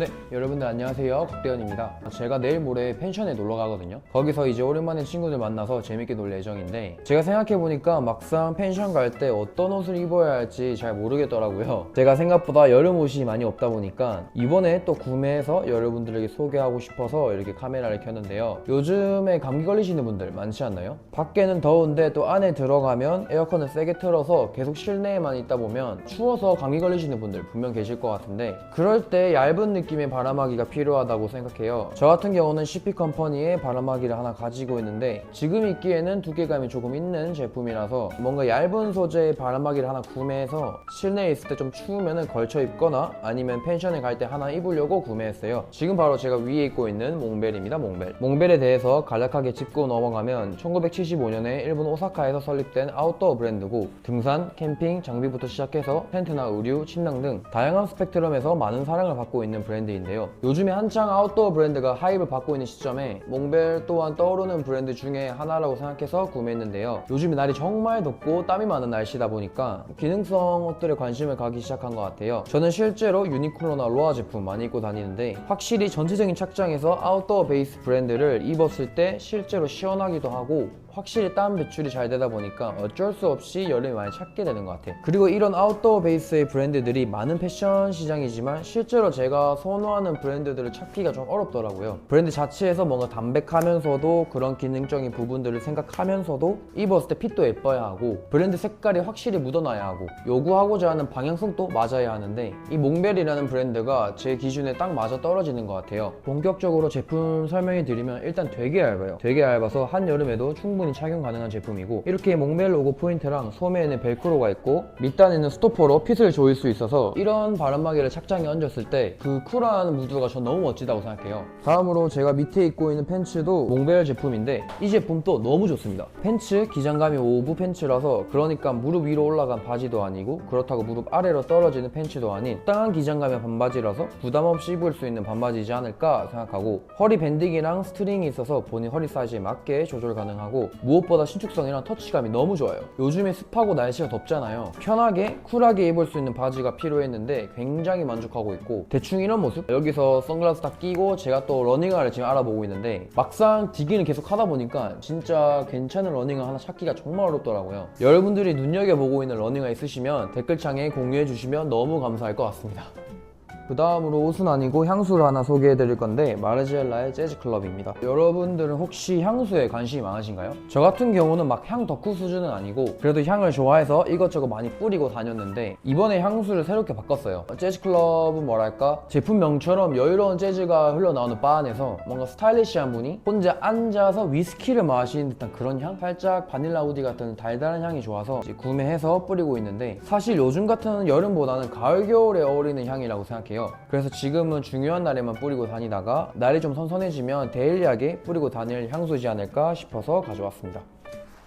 네, 여러분들 안녕하세요. 국대현입니다. 제가 내일 모레 펜션에 놀러 가거든요. 거기서 이제 오랜만에 친구들 만나서 재밌게 놀 예정인데 제가 생각해보니까 막상 펜션 갈 때 어떤 옷을 입어야 할지 잘 모르겠더라고요. 제가 생각보다 여름 옷이 많이 없다 보니까 이번에 또 구매해서 여러분들에게 소개하고 싶어서 이렇게 카메라를 켰는데요. 요즘에 감기 걸리시는 분들 많지 않나요? 밖에는 더운데 또 안에 들어가면 에어컨을 세게 틀어서 계속 실내에만 있다 보면 추워서 감기 걸리시는 분들 분명 계실 것 같은데 그럴 때 얇은 느낌 의 바람막이가 필요하다고 생각해요. 저 같은 경우는 CP 컴퍼니의 바람막이를 하나 가지고 있는데 지금 입기에는 두께감이 조금 있는 제품이라서 뭔가 얇은 소재의 바람막이를 하나 구매해서 실내에 있을 때 좀 추우면 걸쳐 입거나 아니면 펜션에 갈 때 하나 입으려고 구매했어요. 지금 바로 제가 위에 입고 있는 몽벨입니다. 몽벨. 몽벨에 대해서 간략하게 짚고 넘어가면 1975년에 일본 오사카에서 설립된 아웃도어 브랜드고 등산, 캠핑, 장비부터 시작해서 텐트나 의류, 침낭 등 다양한 스펙트럼에서 많은 사랑을 받고 있는 브랜드 인데요. 요즘에 한창 아웃도어 브랜드가 하입을 받고 있는 시점에 몽벨 또한 떠오르는 브랜드 중에 하나라고 생각해서 구매했는데요. 요즘에 날이 정말 덥고 땀이 많은 날씨다 보니까 기능성 옷들에 관심을 가기 시작한 것 같아요. 저는 실제로 유니클로나 로아 제품 많이 입고 다니는데 확실히 전체적인 착장에서 아웃도어 베이스 브랜드를 입었을 때 실제로 시원하기도 하고 확실히 땀 배출이 잘 되다 보니까 어쩔 수 없이 여름에 많이 찾게 되는 것 같아요. 그리고 이런 아웃도어 베이스의 브랜드들이 많은 패션 시장이지만 실제로 제가 선호하는 브랜드들을 찾기가 좀 어렵더라고요. 브랜드 자체에서 뭔가 담백하면서도 그런 기능적인 부분들을 생각하면서도 입었을 때 핏도 예뻐야 하고 브랜드 색깔이 확실히 묻어나야 하고 요구하고자 하는 방향성도 맞아야 하는데 이 몽벨이라는 브랜드가 제 기준에 딱 맞아 떨어지는 것 같아요. 본격적으로 제품 설명해 드리면 일단 되게 얇아요. 되게 얇아서 한여름에도 충분히 착용 가능한 제품이고 이렇게 몽벨 로고 포인트랑 소매에는 벨크로가 있고 밑단에는 스토퍼로 핏을 조일 수 있어서 이런 바람막이를 착장에 얹었을 때 그 쿨한 무드가 전 너무 멋지다고 생각해요. 다음으로 제가 밑에 입고 있는 팬츠도 몽벨 제품인데 이 제품도 너무 좋습니다. 팬츠 기장감이 오브 팬츠라서 그러니까 무릎 위로 올라간 바지도 아니고 그렇다고 무릎 아래로 떨어지는 팬츠도 아닌 적당한 기장감의 반바지라서 부담 없이 입을 수 있는 반바지이지 않을까 생각하고 허리 밴딩이랑 스트링이 있어서 본인 허리 사이즈에 맞게 조절 가능하고 무엇보다 신축성이랑 터치감이 너무 좋아요. 요즘에 습하고 날씨가 덥잖아요. 편하게 쿨하게 입을 수 있는 바지가 필요했는데 굉장히 만족하고 있고 대충 이런 모습 여기서 선글라스 딱 끼고 제가 또 러닝화를 지금 알아보고 있는데 막상 디기는 계속 하다 보니까 진짜 괜찮은 러닝화 하나 찾기가 정말 어렵더라고요. 여러분들이 눈여겨보고 있는 러닝화 있으시면 댓글창에 공유해 주시면 너무 감사할 것 같습니다. 그 다음으로 옷은 아니고 향수를 하나 소개해 드릴 건데 마르지엘라의 재즈 클럽입니다. 여러분들은 혹시 향수에 관심이 많으신가요? 저 같은 경우는 막 향 덕후 수준은 아니고 그래도 향을 좋아해서 이것저것 많이 뿌리고 다녔는데 이번에 향수를 새롭게 바꿨어요. 재즈 클럽은 뭐랄까 제품명처럼 여유로운 재즈가 흘러나오는 바 안에서 뭔가 스타일리시한 분이 혼자 앉아서 위스키를 마시는 듯한 그런 향? 살짝 바닐라 우디 같은 달달한 향이 좋아서 구매해서 뿌리고 있는데 사실 요즘 같은 여름보다는 가을 겨울에 어울리는 향이라고 생각해요. 그래서 지금은 중요한 날에만 뿌리고 다니다가 날이 좀 선선해지면 데일리하게 뿌리고 다닐 향수지 않을까 싶어서 가져왔습니다.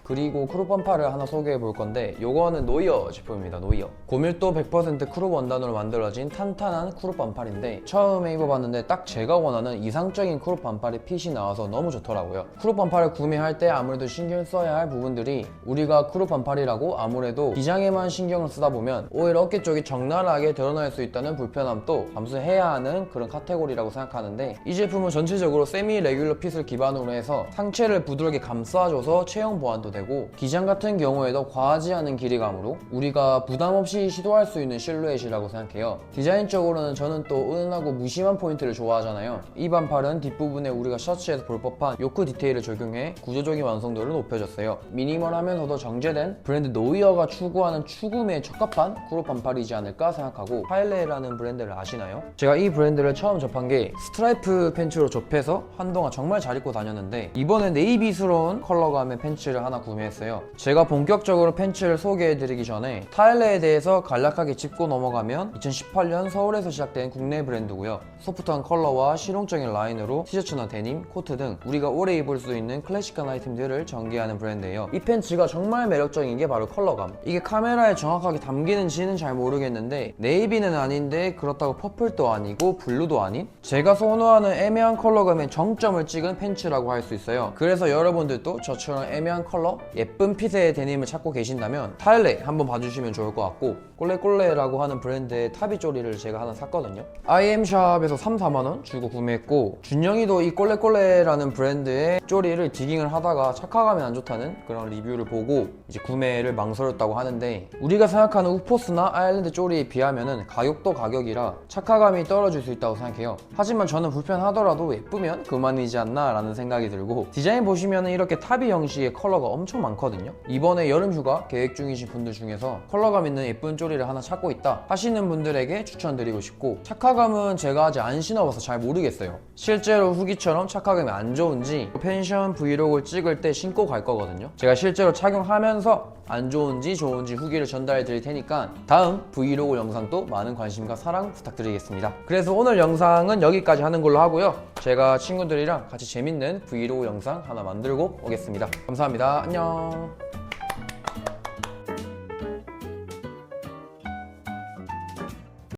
그리고 크롭 반팔을 하나 소개해 볼 건데 요거는 노이어 제품입니다 노이어. 고밀도 100% 크롭 원단으로 만들어진 탄탄한 크롭 반팔인데 처음에 입어봤는데 딱 제가 원하는 이상적인 크롭 반팔의 핏이 나와서 너무 좋더라고요. 크롭 반팔을 구매할 때 아무래도 신경 써야 할 부분들이 우리가 크롭 반팔이라고 아무래도 기장에만 신경을 쓰다 보면 오히려 어깨 쪽이 적나라하게 드러날 수 있다는 불편함도 감수해야 하는 그런 카테고리라고 생각하는데 이 제품은 전체적으로 세미 레귤러 핏을 기반으로 해서 상체를 부드럽게 감싸줘서 체형 보완도 되고 기장 같은 경우에도 과하지 않은 길이감으로 우리가 부담 없이 시도할 수 있는 실루엣이라고 생각해요. 디자인적으로는 저는 또 은은하고 무심한 포인트를 좋아하잖아요. 이 반팔은 뒷부분에 우리가 셔츠에서 볼 법한 요크 디테일을 적용해 구조적인 완성도를 높여줬어요. 미니멀하면서도 정제된 브랜드 노이어가 추구하는 추구미에 적합한 크롭 반팔이지 않을까 생각하고 파일레라는 브랜드를 아시나요? 제가 이 브랜드를 처음 접한 게 스트라이프 팬츠로 접해서 한동안 정말 잘 입고 다녔는데 이번에 네이비스러운 컬러감의 팬츠를 하나 구매했어요. 제가 본격적으로 팬츠를 소개해드리기 전에 타일레에 대해서 간략하게 짚고 넘어가면 2018년 서울에서 시작된 국내 브랜드고요. 소프트한 컬러와 실용적인 라인으로 티셔츠나 데님, 코트 등 우리가 오래 입을 수 있는 클래식한 아이템들을 전개하는 브랜드예요. 이 팬츠가 정말 매력적인 게 바로 컬러감. 이게 카메라에 정확하게 담기는지는 잘 모르겠는데 네이비는 아닌데 그렇다고 퍼플도 아니고 블루도 아닌 제가 선호하는 애매한 컬러감의 정점을 찍은 팬츠라고 할 수 있어요. 그래서 여러분들도 저처럼 애매한 컬러 예쁜 핏의 데님을 찾고 계신다면 타일레 한번 봐주시면 좋을 것 같고 꼴레꼴레라고 하는 브랜드의 타비 쪼리를 제가 하나 샀거든요. IM샵에서 3, 4만원 주고 구매했고 준영이도 이 꼴레꼴레라는 브랜드의 쪼리를 디깅을 하다가 착화감이 안 좋다는 그런 리뷰를 보고 이제 구매를 망설였다고 하는데 우리가 생각하는 우포스나 아일랜드 쪼리에 비하면은 가격도 가격이라 착화감이 떨어질 수 있다고 생각해요. 하지만 저는 불편하더라도 예쁘면 그만이지 않나 라는 생각이 들고 디자인 보시면은 이렇게 타비 형식의 컬러가 엄청 많거든요. 이번에 여름 휴가 계획 중이신 분들 중에서 컬러감 있는 예쁜 쪼리를 하나 찾고 있다 하시는 분들에게 추천드리고 싶고 착화감은 제가 아직 안 신어봐서 잘 모르겠어요. 실제로 후기처럼 착화감이 안 좋은지 펜션 브이로그를 찍을 때 신고 갈 거거든요. 제가 실제로 착용하면서 안 좋은지 좋은지 후기를 전달해 드릴 테니까 다음 브이로그 영상도 많은 관심과 사랑 부탁드리겠습니다. 그래서 오늘 영상은 여기까지 하는 걸로 하고요. 제가 친구들이랑 같이 재밌는 브이로그 영상 하나 만들고 오겠습니다. 감사합니다 안녕